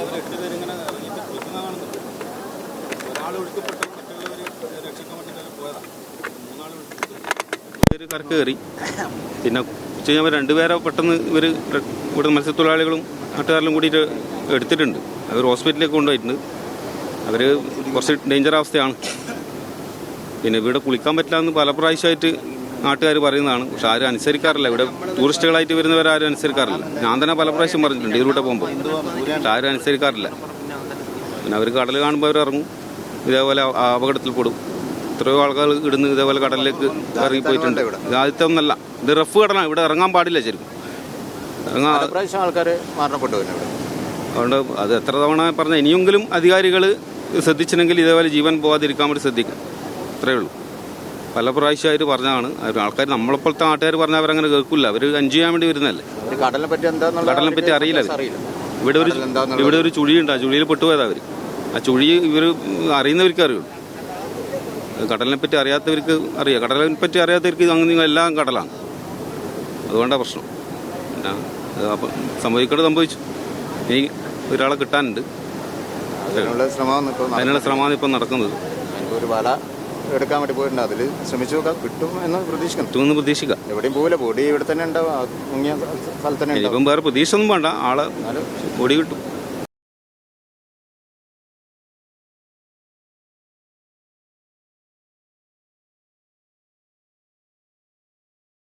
അവർ എട്ടുപേരിങ്ങനെ ഇറങ്ങിയിട്ട് കുളിക്കുന്ന കാണുന്നുണ്ട് ഒരാൾ ഒഴുക്കപ്പെട്ട് മറ്റുള്ളവർ രക്ഷിക്കാൻ വേണ്ടിയിട്ട് പോയതാണ് മൂന്നാൾ പേര് കരക്ക് കയറി. പിന്നെ ഉച്ച കഴിഞ്ഞാൽ രണ്ടുപേരെ പെട്ടെന്ന് ഇവർ ഇവിടെ മത്സ്യത്തൊഴിലാളികളും നാട്ടുകാരിലും കൂടിയിട്ട് എടുത്തിട്ടുണ്ട്. അവർ ഹോസ്പിറ്റലിലേക്ക് കൊണ്ടുപോയിട്ടുണ്ട്. അവർ കുറച്ച് ഡേഞ്ചർ അവസ്ഥയാണ് പിന്നെ ഇവിടെ കുളിക്കാൻ പറ്റില്ല എന്ന് പല പ്രാവശ്യമായിട്ട് നാട്ടുകാർ പറയുന്നതാണ്. പക്ഷെ ആരും അനുസരിക്കാറില്ല. ഇവിടെ ടൂറിസ്റ്റുകളായിട്ട് വരുന്നവരാരും അനുസരിക്കാറില്ല. ഞാൻ തന്നെ പല പ്രാവശ്യം പറഞ്ഞിട്ടുണ്ട് ഈ റൂട്ടെ പോകുമ്പോൾ. പക്ഷെ ആരും അനുസരിക്കാറില്ല. പിന്നെ അവർ കടൽ കാണുമ്പോൾ അവർ ഇറങ്ങും. ഇതേപോലെ അപകടത്തിൽ പെടും. എത്രയോ ആൾക്കാർ ഇടുന്ന് ഇതേപോലെ കടലിലേക്ക് ഇറങ്ങിപ്പോയിട്ടുണ്ട് ഇത് ആദ്യത്തെ ഒന്നല്ല. ഇത് റഫ് കടലാണ്. ഇവിടെ ഇറങ്ങാൻ പാടില്ല ശരിക്കും. ഇറങ്ങാൻ ആൾക്കാർ മരണപ്പെട്ടു ഇവിടെ. അതുകൊണ്ട് അത് എത്ര തവണ പറഞ്ഞ ഇനിയെങ്കിലും അധികാരികൾ ശ്രദ്ധിച്ചില്ലെങ്കിൽ ഇതേപോലെ ജീവൻ പോകാതിരിക്കാൻ വേണ്ടി ശ്രദ്ധിക്കാം. അത്രേ ഉള്ളൂ. പല പ്രാവശ്യമായിട്ട് പറഞ്ഞതാണ്. ആൾക്കാർ നമ്മളെപ്പോഴത്തെ നാട്ടുകാർ പറഞ്ഞാൽ അവരങ്ങനെ കേൾക്കില്ല അവർ എൻജോയ് ചെയ്യാൻ വേണ്ടി വരുന്നതല്ലേ? അവർ കടലിനെ പറ്റി എന്താ കടലിനെ പറ്റി അറിയില്ല ഇവിടെ ഒരു ഇവിടെ ഒരു ചുഴിയുണ്ട് ആ ചുഴിയിൽ പെട്ടുപോയതാ അവർ ആ ചുഴി ഇവർ അറിയുന്നവർക്ക് അറിയുള്ളൂ. കടലിനെ പറ്റി അറിയാത്തവർക്ക് അറിയാം. കടലിനെ പറ്റി അറിയാത്തവർക്ക് അങ്ങനെ എല്ലാം കടലാണ്. അതുകൊണ്ടാണ് പ്രശ്നം. പിന്നെ അപ്പം സംഭവിക്കേണ്ടത് സംഭവിച്ചു. ഇനി ഒരാളെ കിട്ടാനുണ്ട്. അതിനുള്ള ശ്രമമാണ് ഇപ്പം നടക്കുന്നത്. ഒരു വല എടുക്കാൻ വേണ്ടി പോയിട്ടുണ്ട്. അതിൽ ശ്രമിച്ചു നോക്കാം. കിട്ടും എന്ന് പ്രതീക്ഷിക്കുന്നു. കിട്ടുമെന്ന് പ്രതീക്ഷിക്കാം. എവിടെയും പോകില്ല പൊടി ഇവിടെ തന്നെ ഉണ്ടാവും മുങ്ങിയ സ്ഥലത്ത് തന്നെ ഉണ്ടാവും. ഇനിയിപ്പം വേറെ പ്രതീക്ഷ ഒന്നും വേണ്ട. ആളെ പൊടി കിട്ടും.